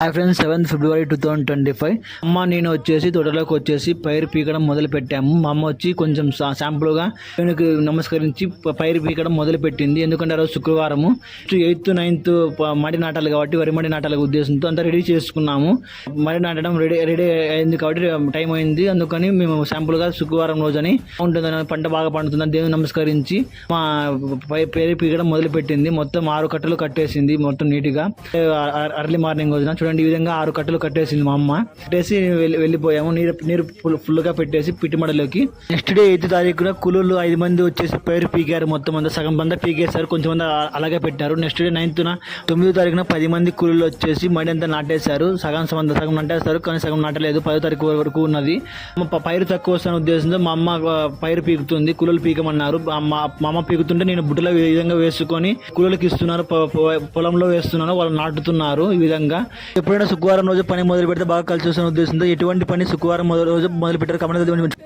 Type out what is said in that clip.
Hi friends seventh February two thousand twenty five అమ్మ నేను వచ్చేసి తోటలోకి వచ్చేసి పైరు పీకడం మొదలు పెట్టాము మా అమ్మ వచ్చి కొంచెం శాంపుల్గా నేను నమస్కరించి పైరు పీకడం మొదలు పెట్టింది ఎందుకంటే ఆ రోజు శుక్రవారము. ఎయిత్ నైన్త్ మడి నాటాలి కాబట్టి వరి మడి నాటాల ఉద్దేశంతో అంతా రెడీ చేసుకున్నాము. మడి నాటడం రెడీ రెడీ అయింది కాబట్టి టైం అయింది. అందుకని మేము శాంపుల్గా శుక్రవారం రోజని ఉంటుందని పంట బాగా పండుతుందని దేవుని నమస్కరించి మా పై పైరు పీకడం మొదలు పెట్టింది మొత్తం ఆరు కట్టలు కట్టేసింది మొత్తం నీట్గా. అర్లీ మార్నింగ్ రోజున చూడండి ఈ విధంగా ఆరు కట్టలు కట్టేసింది మా అమ్మ. కట్టేసి వెళ్ళి- వెళ్ళిపోయాము. నీరు నీరు ఫుల్ ఫుల్గా పెట్టేసి పిట్టిమడలోకి. నెక్స్ట్ డే ఎయిత్ తారీఖున కూలీలు ఐదు మంది వచ్చేసి పేరు పీకారు. మొత్తం అంతా సగం మంది పీకేశారు. కొంచెం మంది అలాగే పెట్టారు నెక్స్ట్ డే నైన్త్న తొమ్మిదో తారీఖున పది మంది కూలీలు వచ్చేసి మడి అంతా నాటేశారు. సగం సగం సగం నాటేస్తారు. కానీ సగం నాటలేదు. పదో తారీఖు వరకు ఉన్నది. మా పైరు తక్కువ వస్తున్న ఉద్దేశంతో మా అమ్మ పైరు పీకుతుంది. కూలీలు పీకమన్నారు. మా అమ్మ- పీకుతుంటే నేను బుట్టలో ఈ విధంగా వేసుకొని కూలీలకు ఇస్తున్నారు పొలంలో వేస్తున్నాను. వాళ్ళు నాటుతున్నారు ఈ విధంగా. ఎప్పుడైనా శుక్రవారం రోజు పని మొదలు పెడితే బాగా కలిసి వస్తున్న ఉద్దేశంతో ఎటువంటి పని శుక్రవారం రోజు మొదలు పెట్టారు కాబట్టి